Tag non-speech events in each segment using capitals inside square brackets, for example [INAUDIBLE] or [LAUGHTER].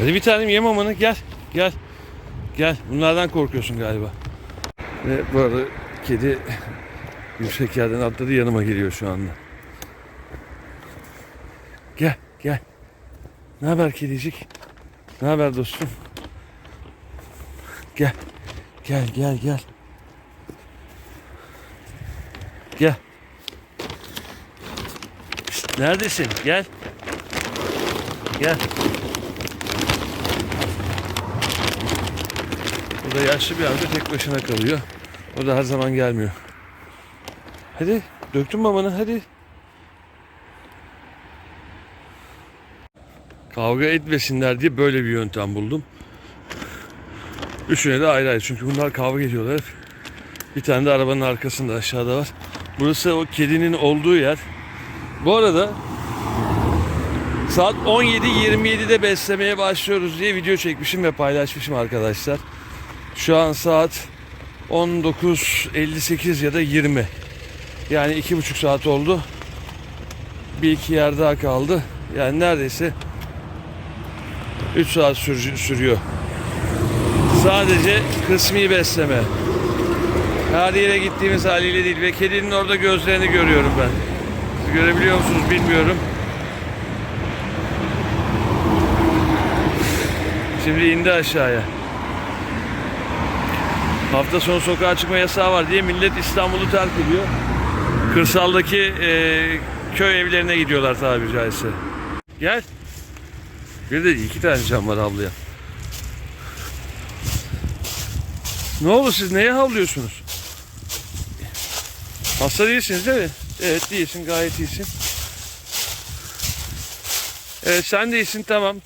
Hadi bir tanem ye mamanı gel. Gel. Gel. Bunlardan korkuyorsun galiba. Ve bu arada kedi yüksek yerden atladı yanıma geliyor şu anda. Gel gel. Ne haber kedicik? Ne haber dostum? Gel. Gel gel gel. Gel. Şşt, neredesin? Gel. Gel. Burada yaşlı bir amca tek başına kalıyor. O da her zaman gelmiyor. Hadi döktün mamanı hadi. Kavga etmesinler diye böyle bir yöntem buldum. Üçüne de ayrı ayrı çünkü bunlar kavga ediyorlar hep. Bir tane de arabanın arkasında aşağıda var. Burası o kedinin olduğu yer. Bu arada saat 17.27'de beslemeye başlıyoruz diye video çekmişim ve paylaşmışım arkadaşlar. Şu an saat 19.58 ya da 20. Yani iki buçuk saat oldu. Bir iki yer daha kaldı. Yani neredeyse 3 saat sür- sürüyor. Sadece kısmi besleme. Her yere gittiğimiz haliyle değil ve kedinin orada gözlerini görüyorum ben. Siz görebiliyor musunuz bilmiyorum. Şimdi indi aşağıya. Hafta sonu sokağa çıkma yasağı var diye millet İstanbul'u terk ediyor. Kırsaldaki eee, köy evlerine gidiyorlar tabiri caizse. Gel. Bir de iki tane cam var ablaya. Ne oldu siz neye havlıyorsunuz? Hasta değilsiniz değil mi? Evet değilsin gayet iyisin. Evet sen de iyisin tamam.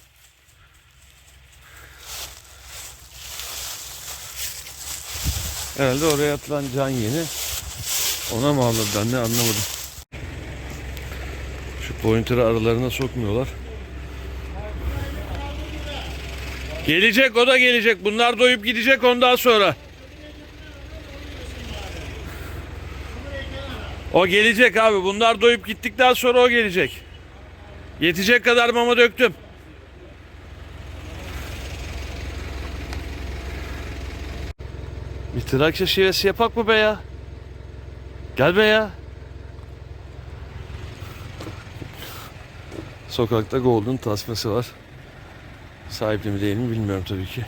Herhalde oraya atılan can yeni. Ona mı havladı ben ne anlamadım. Şu pointer'ı aralarına sokmuyorlar. Gelecek o da gelecek. Bunlar doyup gidecek ondan sonra. O gelecek abi. Bunlar doyup gittikten sonra o gelecek. Yetecek kadar mama döktüm. Trakya şivesi yapak mı be ya? Gel be ya. Sokakta Golden tasması var. Sahipli mi değil mi bilmiyorum tabii ki.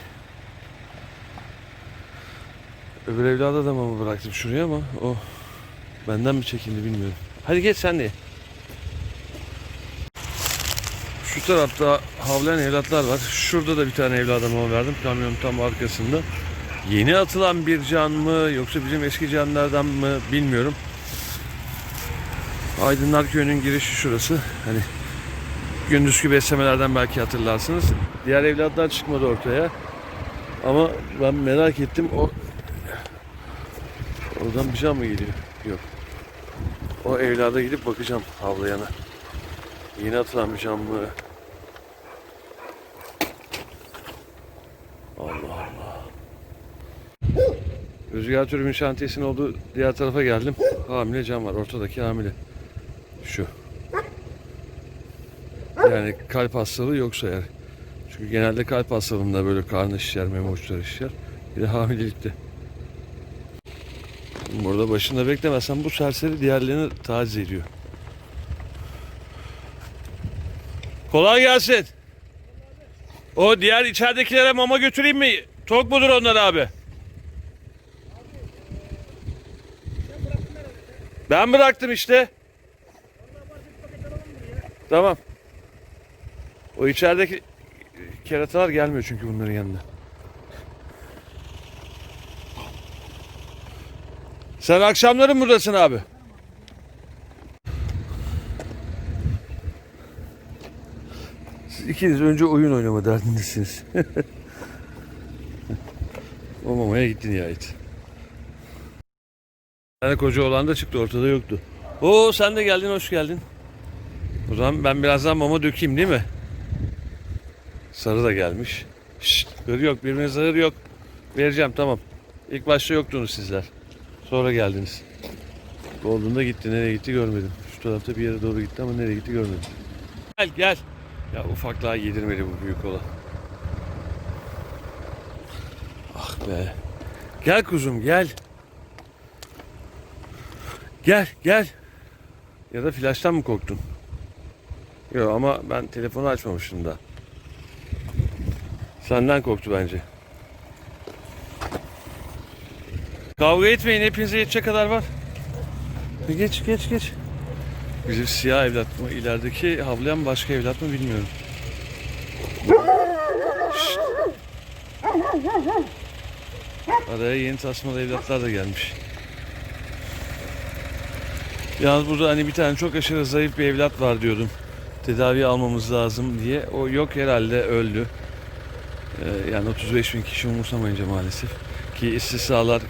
Öbür evlada da mama bıraktım şuraya ama o benden mi çekindi bilmiyorum. Hadi geç sen de. Şu tarafta havlayan evlatlar var. Şurada da bir tane evlada mama verdim. Kamyonun tam arkasında. Yeni atılan bir can mı yoksa bizim eski canlardan mı bilmiyorum. Aydınlar Köyü'nün girişi şurası. Hani gündüzkü beslemelerden belki hatırlarsınız. Diğer evlatlar çıkmadı ortaya. Ama ben merak ettim o oradan bir can mı geliyor? Yok. O evlada gidip bakacağım havlayana. Yeni atılan bir can mı? Rüzgar türbin şantiyesinin olduğu diğer tarafa geldim. Hamile can var. Ortadaki hamile. Şu. Yani kalp hastalığı yoksa eğer. Çünkü genelde kalp hastalığında böyle karnı şişer, meme uçları şişer. Bir de hamilelikte. Burada başında beklemezsen bu serseri diğerlerini taciz ediyor. Kolay gelsin. O diğer içeridekilere mama götüreyim mi? Tok mudur onlar abi? Ben bıraktım işte. Tamam. O içerideki keratalar gelmiyor çünkü bunların yanına. Sen akşamları mı buradasın abi? Siz ikiniz önce oyun oynama derdindesiniz. [LAUGHS] o mamaya gitti nihayet. Tane koca olan da çıktı ortada yoktu. Oo sen de geldin hoş geldin. O zaman ben birazdan mama dökeyim değil mi? Sarı da gelmiş. Şşt, hır yok birbirinize hır yok. Vereceğim tamam. İlk başta yoktunuz sizler. Sonra geldiniz. Olduğunda gitti. Nereye gitti görmedim. Şu tarafta bir yere doğru gitti ama nereye gitti görmedim. Gel gel. Ya ufaklığa yedirmeli bu büyük olan. be. Gel kuzum gel. Gel gel. Ya da flaştan mı korktun? Yok ama ben telefonu açmamıştım da. Senden korktu bence. Kavga etmeyin hepinize yetecek kadar var. Geç geç geç. Bizim siyah evlat mı? İlerideki havlayan başka evlat mı bilmiyorum. Şşt. Araya yeni tasmalı evlatlar da gelmiş. Yalnız burada hani bir tane çok aşırı zayıf bir evlat var diyordum. Tedavi almamız lazım diye. O yok herhalde öldü. Ee, yani 35 bin kişi umursamayınca maalesef. Ki istisnalar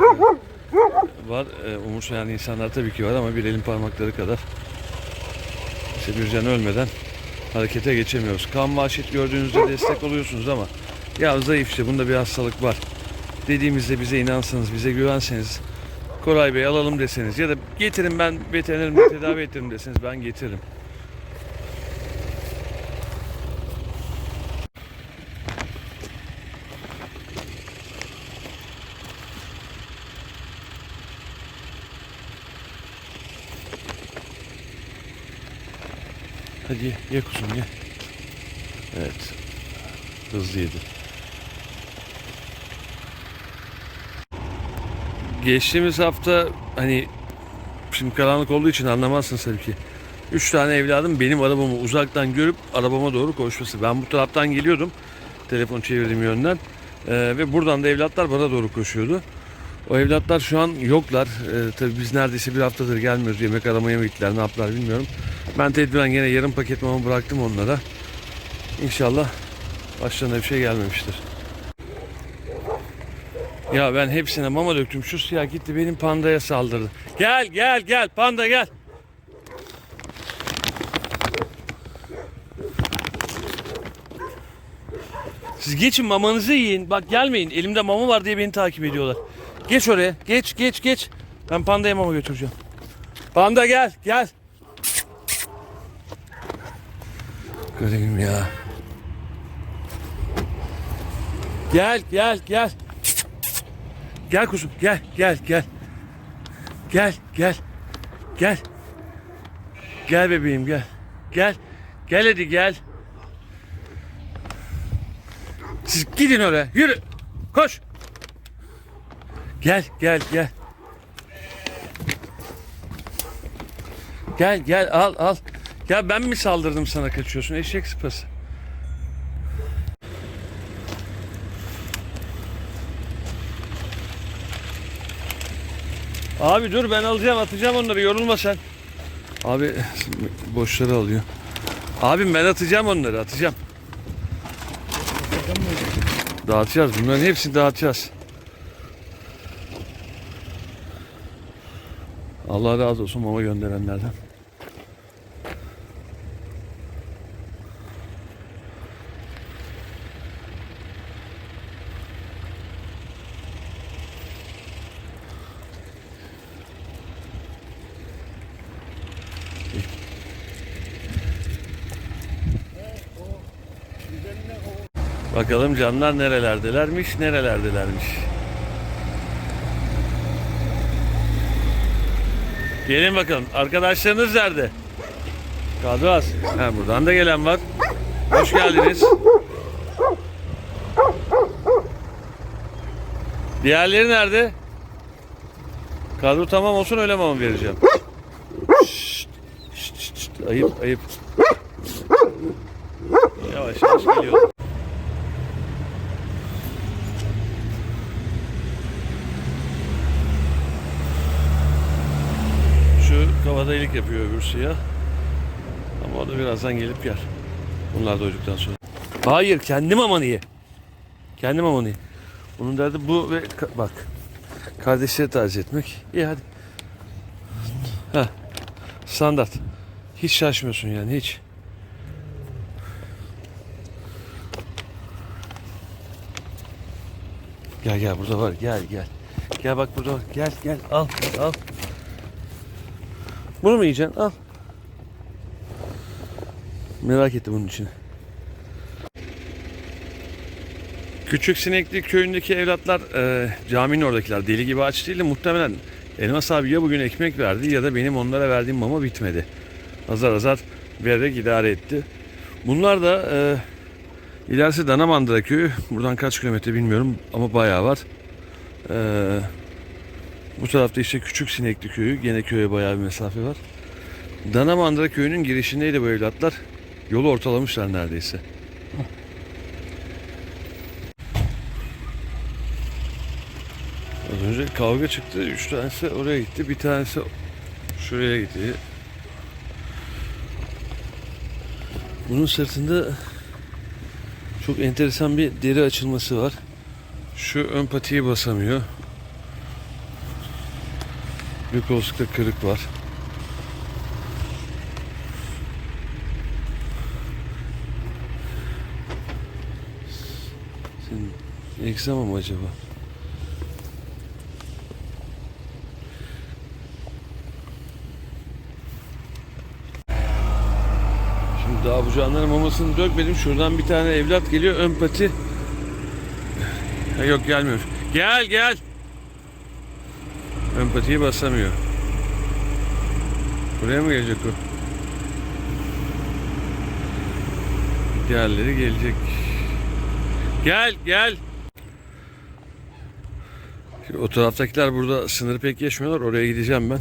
var. Ee, umursayan insanlar tabii ki var ama bir elin parmakları kadar. İşte bir can ölmeden harekete geçemiyoruz. Kan vahşet gördüğünüzde destek oluyorsunuz ama ya zayıf işte bunda bir hastalık var. Dediğimizde bize inansanız, bize güvenseniz Koray Bey alalım deseniz ya da getirin ben veterinerimle [LAUGHS] tedavi ettiririm deseniz ben getiririm. Hadi ye, ye kuzum ye. Evet. Hızlı yedi. Geçtiğimiz hafta hani şimdi karanlık olduğu için anlamazsın tabii ki. Üç tane evladım benim arabamı uzaktan görüp arabama doğru koşması. Ben bu taraftan geliyordum. Telefon çevirdiğim yönden. Ee, ve buradan da evlatlar bana doğru koşuyordu. O evlatlar şu an yoklar. Ee, tabii biz neredeyse bir haftadır gelmiyoruz. Yemek aramaya mı gittiler ne yaptılar bilmiyorum. Ben tedbiren yine yarım paket mama bıraktım onlara. İnşallah başlarına bir şey gelmemiştir. Ya ben hepsine mama döktüm. Şu siyah gitti benim pandaya saldırdı. Gel gel gel panda gel. Siz geçin mamanızı yiyin. Bak gelmeyin. Elimde mama var diye beni takip ediyorlar. Geç oraya. Geç geç geç. Ben pandaya mama götüreceğim. Panda gel gel. Garibim ya. Gel gel gel. Gel kuzum gel gel gel. Gel gel. Gel. Gel bebeğim gel. Gel. Gel hadi gel. Siz gidin oraya. Yürü. Koş. Gel gel gel. Gel gel al al. Ya ben mi saldırdım sana kaçıyorsun eşek sıpası. Abi dur ben alacağım atacağım onları yorulma sen. Abi boşları alıyor. Abim ben atacağım onları atacağım. Dağıtacağız bunların hepsini dağıtacağız. Allah razı olsun mama gönderenlerden. Bakalım canlar nerelerdelermiş, nerelerdelermiş. Gelin bakalım. Arkadaşlarınız nerede? Kadras. Ha, buradan da gelen var. Hoş geldiniz. Diğerleri nerede? Kadro tamam olsun öyle mama vereceğim. Şşt, şşt, şşt. Ayıp ayıp. Yavaş yavaş geliyor. Şu kavadayılık yapıyor öbür siyah. Ama o da birazdan gelip yer. Bunlar doyduktan sonra. Hayır kendi mamanı ye. Kendi mamanı ye. Bunun derdi bu ve ka- bak. Kardeşleri taciz etmek. İyi hadi. Heh. Standart. Hiç şaşmıyorsun yani hiç. Gel gel burada var gel gel. Gel bak burada var. Gel gel al al. Bunu mu yiyeceksin? Al. Merak etti bunun için. Küçük Sinekli köyündeki evlatlar e, caminin oradakiler deli gibi aç değil de muhtemelen Elmas abi ya bugün ekmek verdi ya da benim onlara verdiğim mama bitmedi. Azar azar vererek idare etti. Bunlar da e, ilerisi Danamandıra köyü. Buradan kaç kilometre bilmiyorum ama bayağı var. E, bu tarafta işte Küçük Sinekli köyü. Gene köye bayağı bir mesafe var. Danamandıra köyünün girişindeydi bu evlatlar. Yolu ortalamışlar neredeyse. Az önce kavga çıktı. Üç tanesi oraya gitti. Bir tanesi şuraya gitti. Bunun sırtında çok enteresan bir deri açılması var. Şu ön patiyi basamıyor. Bir koltukta kırık var. Senin egzama mı acaba? Şimdi daha bu canların mamasını dökmedim. Şuradan bir tane evlat geliyor. Ön pati. Yok gelmiyor. Gel gel. Ön basamıyor. Buraya mı gelecek o? Diğerleri gelecek. Gel gel. Şimdi o taraftakiler burada sınırı pek geçmiyorlar. Oraya gideceğim ben.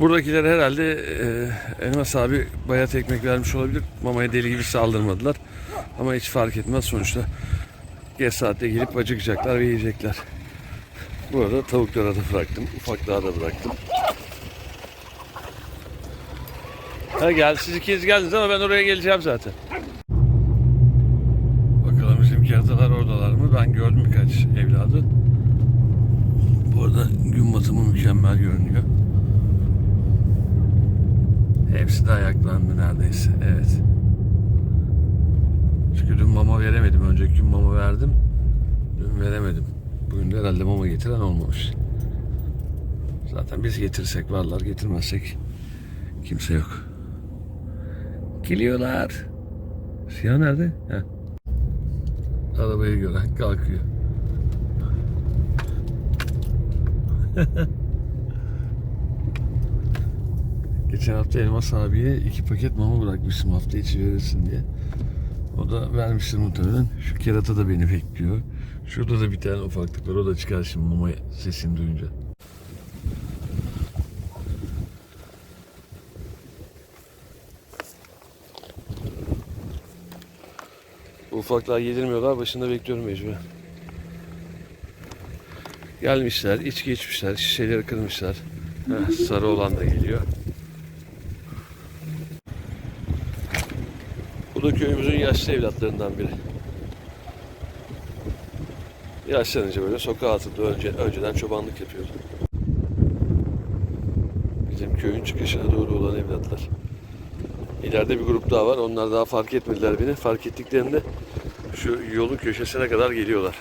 Buradakiler herhalde e, Elmas abi bayat ekmek vermiş olabilir. Mamaya deli gibi saldırmadılar. Ama hiç fark etmez sonuçta. Geç saatte gelip acıkacaklar ve yiyecekler. Bu arada tavuklara da bıraktım. Ufaklığa da bıraktım. Ha gel siz ikiniz geldiniz ama ben oraya geleceğim zaten. Bakalım bizim keratalar oradalar mı? Ben gördüm birkaç evladı. Bu arada gün batımı mükemmel görünüyor. Hepsi de ayaklandı neredeyse. Evet. Çünkü dün mama veremedim. Önceki gün mama verdim. Dün veremedim. Bugün de herhalde mama getiren olmamış. Zaten biz getirirsek varlar, getirmezsek kimse yok. Geliyorlar. Siyah nerede? Heh. Arabayı gören kalkıyor. [LAUGHS] Geçen hafta Elmas abiye iki paket mama bırakmıştım hafta içi verirsin diye. O da vermiştir muhtemelen. Şu kerata da beni bekliyor. Şurada da bir tane ufaklık var. O da çıkar şimdi mama sesini duyunca. Ufaklar yedirmiyorlar. Başında bekliyorum mecburen. Gelmişler, içki içmişler, şişeleri kırmışlar. Heh, sarı olan da geliyor. Bu da köyümüzün yaşlı evlatlarından biri. Yaşlanınca böyle sokağa atıldı. Önce, önceden çobanlık yapıyordu. Bizim köyün çıkışına doğru olan evlatlar. İleride bir grup daha var. Onlar daha fark etmediler beni. Fark ettiklerinde şu yolun köşesine kadar geliyorlar.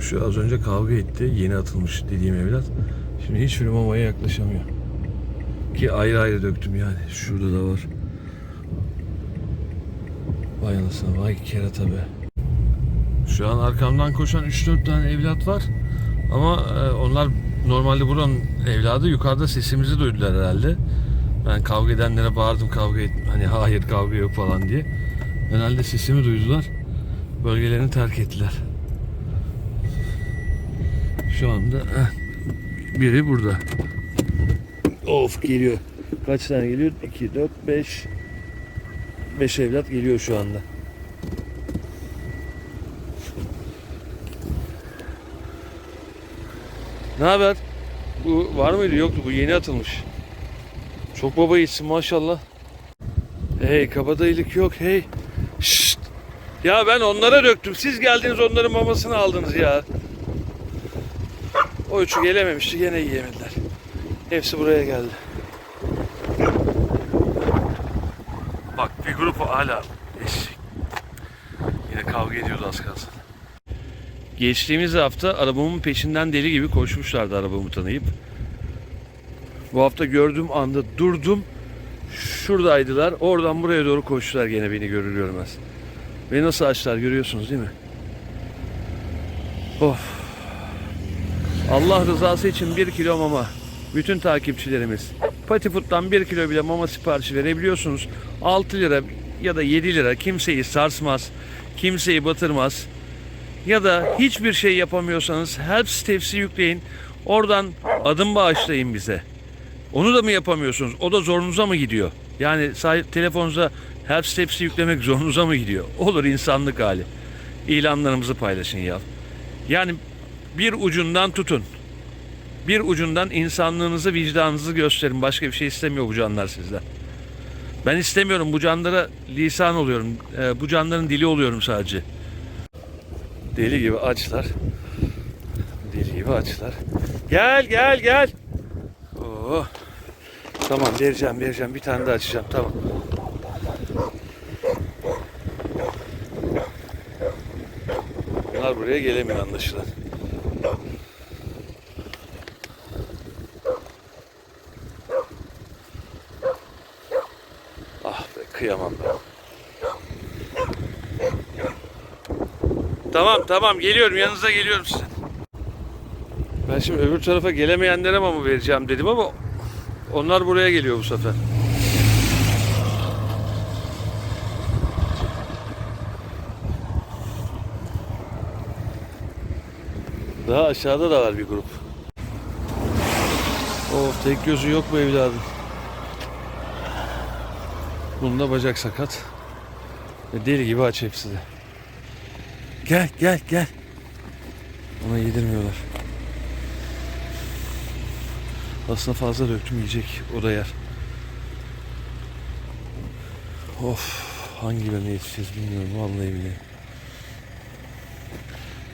Şu az önce kavga etti. Yeni atılmış dediğim evlat. Şimdi hiçbir mamaya yaklaşamıyor. Ki ayrı ayrı döktüm yani. Şurada da var. Vay anasını vay kerata be. Şu an arkamdan koşan 3-4 tane evlat var. Ama e, onlar normalde buranın evladı yukarıda sesimizi duydular herhalde. Ben kavga edenlere bağırdım kavga et hani hayır kavga yok falan diye. Herhalde sesimi duydular. Bölgelerini terk ettiler. Şu anda eh, biri burada. Of geliyor. Kaç tane geliyor? 2, 4, 5. 5 evlat geliyor şu anda. Ne haber? Bu var mıydı? Yoktu. Bu yeni atılmış. Çok baba yiğitsin maşallah. Hey kabadayılık yok hey. Şşt. Ya ben onlara döktüm. Siz geldiniz onların mamasını aldınız ya. O üçü gelememişti gene yiyemediler. Hepsi buraya geldi. Bak bir grup hala eşek. Yine kavga ediyordu az kalsın. Geçtiğimiz hafta arabamın peşinden deli gibi koşmuşlardı arabamı tanıyıp. Bu hafta gördüğüm anda durdum. Şuradaydılar. Oradan buraya doğru koştular gene beni görür görmez. Ve nasıl açlar görüyorsunuz değil mi? Of. Allah rızası için bir kilo mama. Bütün takipçilerimiz. Patifoot'tan bir kilo bile mama siparişi verebiliyorsunuz. 6 lira ya da 7 lira kimseyi sarsmaz. Kimseyi batırmaz. Ya da hiçbir şey yapamıyorsanız Help tepsi yükleyin. Oradan adım bağışlayın bize. Onu da mı yapamıyorsunuz? O da zorunuza mı gidiyor? Yani telefonunuza Help tepsi yüklemek zorunuza mı gidiyor? Olur insanlık hali. İlanlarımızı paylaşın ya. Yani bir ucundan tutun. Bir ucundan insanlığınızı, vicdanınızı gösterin. Başka bir şey istemiyor bu canlar sizden. Ben istemiyorum. Bu canlara lisan oluyorum. Ee, bu canların dili oluyorum sadece. Deli gibi açlar. Deli gibi açlar. Gel gel gel. Oo. Tamam vereceğim vereceğim. Bir tane daha açacağım. Tamam. Bunlar buraya gelemiyor anlaşılan. Ah be kıyamam. Tamam tamam geliyorum yanınıza geliyorum sizin. Ben şimdi öbür tarafa gelemeyenlere mama vereceğim dedim ama onlar buraya geliyor bu sefer. Daha aşağıda da var bir grup. Of tek gözü yok bu evladım. Bunda bacak sakat. Ve deli gibi aç hepsi de. Gel gel gel. Ona yedirmiyorlar. Aslında fazla döktüm yiyecek. O da yer. Of hangi birine yetişeceğiz bilmiyorum vallahi billahi.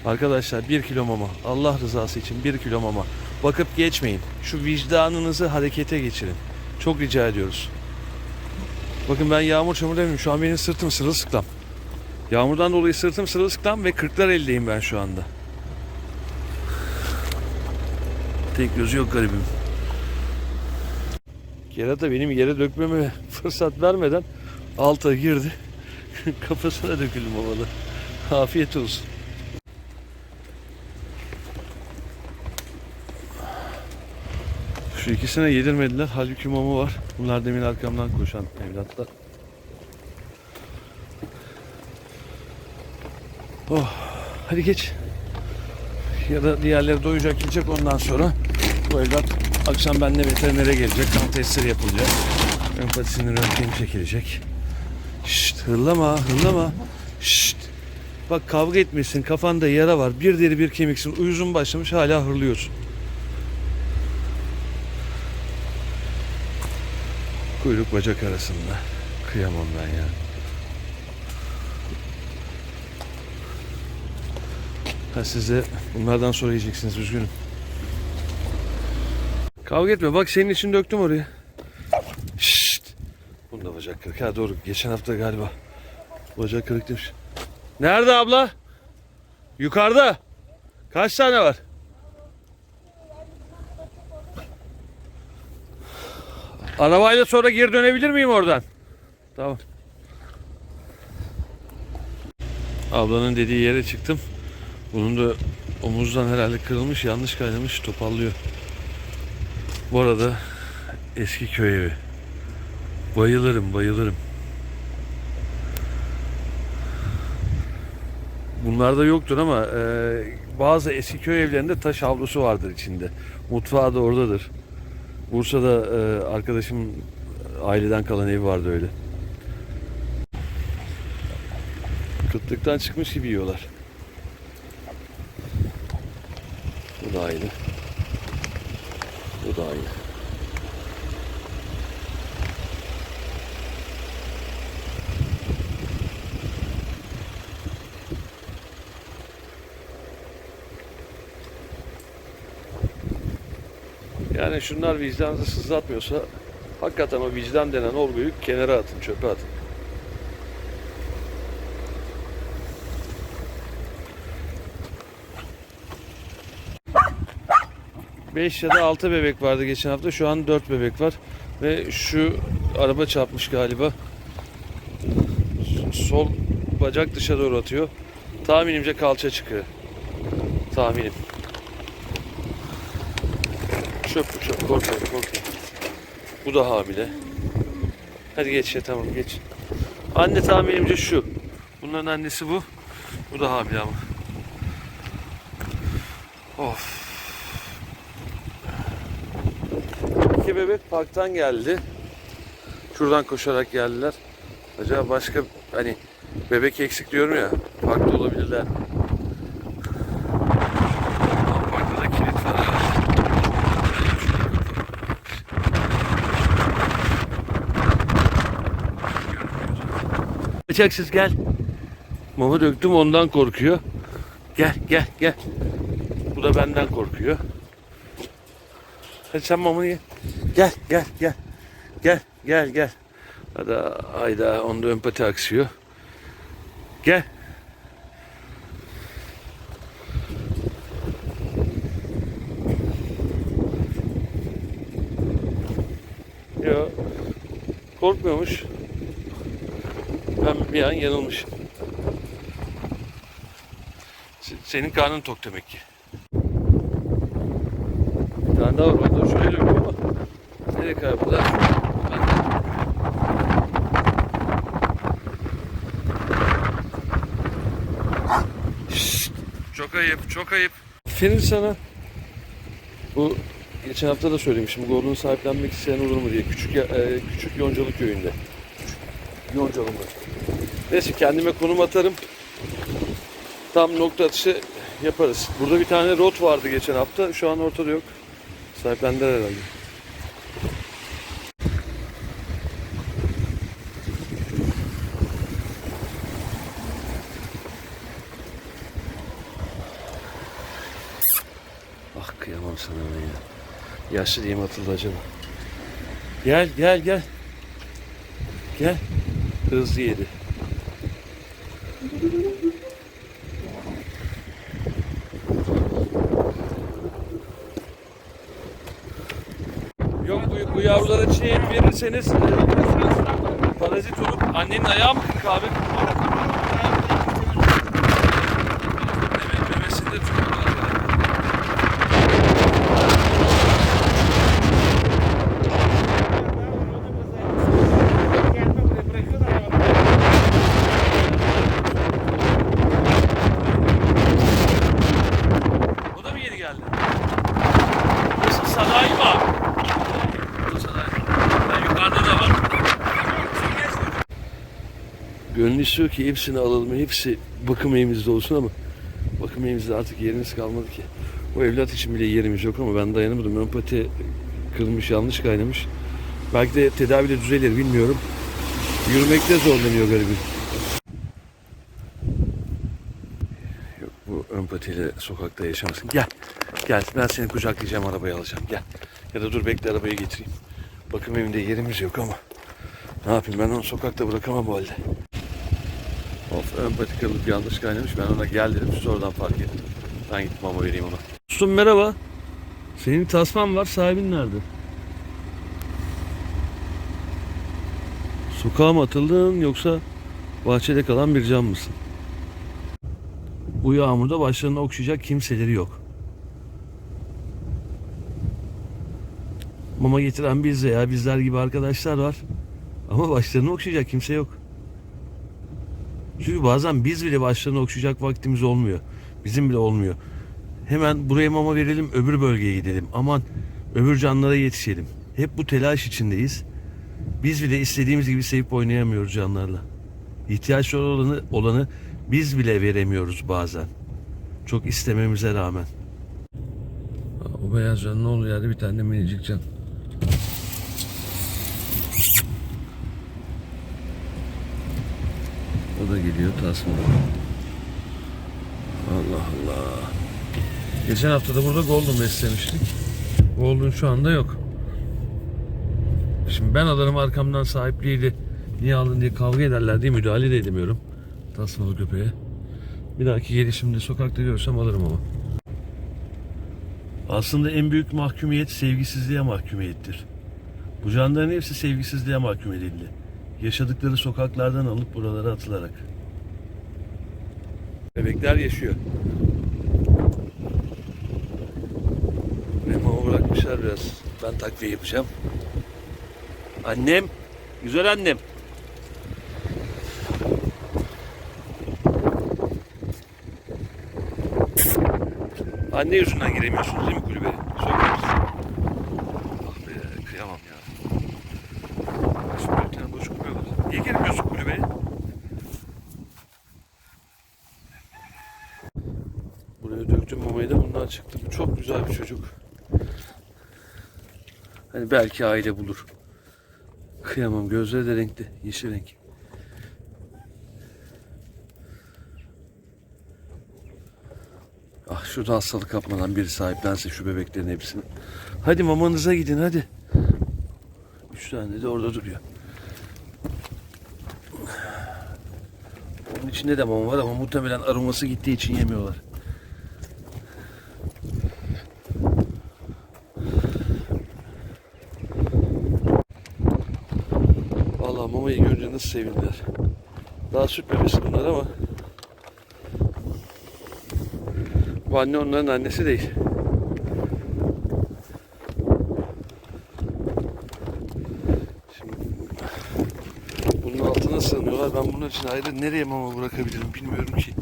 Arkadaşlar bir kilo mama. Allah rızası için bir kilo mama. Bakıp geçmeyin. Şu vicdanınızı harekete geçirin. Çok rica ediyoruz. Bakın ben yağmur çamur demiyorum. Şu an benim sırtım sırılsıklam. Yağmurdan dolayı sırtım sırılsıklam ve kırklar eldeyim ben şu anda. Tek gözü yok garibim. Kerata benim yere dökmeme [LAUGHS] fırsat vermeden alta girdi. [LAUGHS] Kafasına döküldüm havada. Afiyet olsun. Şu ikisine yedirmediler. Halbuki mama var. Bunlar demin arkamdan koşan evlatlar. Oh, hadi geç. Ya da diğerleri doyacak yiyecek ondan sonra bu evlat akşam benimle veterinere gelecek. Kan testleri yapılacak. Empatisinin röntgeni çekilecek. Şşt hırlama hırlama. Şşt. Bak kavga etmesin kafanda yara var. Bir deri bir kemiksin. Uyuzun başlamış hala hırlıyorsun. Kuyruk bacak arasında. Kıyamam ben ya. Ha siz de bunlardan sonra yiyeceksiniz üzgünüm. Kavga etme bak senin için döktüm oraya. Şşt. Bunda bacak kırık. Ha doğru geçen hafta galiba bacak kırık demiş. Nerede abla? Yukarıda. Kaç tane var? Arabayla sonra geri dönebilir miyim oradan? Tamam. Ablanın dediği yere çıktım. Bunun da omuzdan herhalde kırılmış, yanlış kaynamış, topallıyor. Bu arada eski köy evi. Bayılırım, bayılırım. Bunlarda yoktur ama e, bazı eski köy evlerinde taş havlusu vardır içinde. Mutfağı da oradadır. Bursa'da e, arkadaşım aileden kalan evi vardı öyle. Kıtlıktan çıkmış gibi yiyorlar. Bu da aynı. Bu da aynı. Yani şunlar vicdanınızı sızlatmıyorsa hakikaten o vicdan denen olguyu kenara atın, çöpe atın. Beş ya da altı bebek vardı geçen hafta. Şu an dört bebek var. Ve şu araba çarpmış galiba. Sol bacak dışa doğru atıyor. Tahminimce kalça çıkıyor. Tahminim. Çöp çöp. Korkma korkma. Bu da hamile. Hadi geç ya tamam geç. Anne tahminimce şu. Bunların annesi bu. Bu da hamile ama. Of. İki bebek parktan geldi. Şuradan koşarak geldiler. Acaba başka hani bebek eksik diyorum ya. Parkta olabilirler. mi? Aa, Parkta da kilit var. Bıçaksız gel. Mama döktüm ondan korkuyor. Gel gel gel. Bu da benden korkuyor. Hadi sen mamanı ye. Gel gel gel. Gel gel gel. Hadi ayda onda empati aksıyor. Gel. Yo. Korkmuyormuş. Ben bir an yanılmışım. Se- Senin karnın tok demek ki. Bir tane daha var. De şöyle döküyorum ama. Nereye kayboldular? Çok ayıp, çok ayıp. Aferin sana. Bu geçen hafta da söylemişim. Golden'u sahiplenmek isteyen olur mu diye. Küçük e, küçük Yoncalı köyünde. Mı? Neyse kendime konum atarım. Tam nokta atışı yaparız. Burada bir tane rot vardı geçen hafta. Şu an ortada yok. Sahiplendiler herhalde. Ah kıyamam sana ben ya. Yaşlı diye mi atıldı acaba? Gel gel gel. Gel. Hızlı yedi. Yok bu, bu yavrulara çiğ verirseniz e, parazit olup annenin ayağı mı kırık abi? Memesinde tutuyorlar. O da mı yeni geldi? Nasıl sanayi mi abi? Bu da sanayi. Ben yukarıda da var. Gönül istiyor ki hepsini alalım. Hepsi bakım evimizde olsun ama bakım evimizde artık yerimiz kalmadı ki. O evlat için bile yerimiz yok ama ben dayanamadım. Empati kırılmış, yanlış kaynamış. Belki de tedavide düzelir bilmiyorum. Yürümekte zorlanıyor garibim. Yok bu empatiyle sokakta yaşamasın. Gel. Gel ben seni kucaklayacağım arabayı alacağım. Gel. Ya da dur bekle arabayı getireyim. Bakım evinde yerimiz yok ama. Ne yapayım ben onu sokakta bırakamam bu halde. Of empati kırılıp yanlış kaynamış. Ben ona gel dedim siz oradan fark ettim. Ben gidip mama vereyim ona. Dostum merhaba. Senin tasman var sahibin nerede? Sokağa mı atıldın yoksa bahçede kalan bir can mısın? Bu yağmurda başlarına okşayacak kimseleri yok. Mama getiren biz ya bizler gibi arkadaşlar var. Ama başlarını okşayacak kimse yok. Çünkü bazen biz bile başlarını okşayacak vaktimiz olmuyor. Bizim bile olmuyor. Hemen buraya mama verelim öbür bölgeye gidelim. Aman öbür canlara yetişelim. Hep bu telaş içindeyiz. Biz bile istediğimiz gibi sevip oynayamıyoruz canlarla. İhtiyaçları olanı, olanı biz bile veremiyoruz bazen. Çok istememize rağmen. O beyaz can ne oluyor yerde bir tane minicik can. O da geliyor tasma. Allah Allah. Geçen hafta da burada Golden beslemiştik. Golden şu anda yok. Şimdi ben alırım arkamdan sahipliğiyle niye aldın diye kavga ederler diye müdahale de edemiyorum. Tasmalı köpeğe. Bir dahaki gelişimde sokakta görürsem alırım ama. Aslında en büyük mahkumiyet sevgisizliğe mahkumiyettir. Bu canlıların hepsi sevgisizliğe mahkum edildi. Yaşadıkları sokaklardan alıp buralara atılarak. Bebekler yaşıyor. Memo bırakmışlar biraz. Ben takviye yapacağım. Annem, güzel annem. Anne yüzünden giremiyorsunuz değil mi kulübeye? Sokuyoruz. Ah be kıyamam ya. Şimdi bir tane boş kulübe var. Niye giremiyorsun kulübeye? Buraya döktüm mamayı da bundan çıktı. Bu çok güzel bir çocuk. Hani belki aile bulur. Kıyamam. Gözleri de renkli. Yeşil renk. Ah şurada hastalık kapmadan biri sahiplense şu bebeklerin hepsini. Hadi mamanıza gidin hadi. Üç tane de orada duruyor. Onun içinde de mama var ama muhtemelen aroması gittiği için yemiyorlar. Vallahi mamayı görünce nasıl sevindiler. Daha süt bebesi bunlar ama bu anne onların annesi değil. Şimdi bunun altına sığınıyorlar. Ben bunun için ayrı nereye mama bırakabilirim bilmiyorum ki.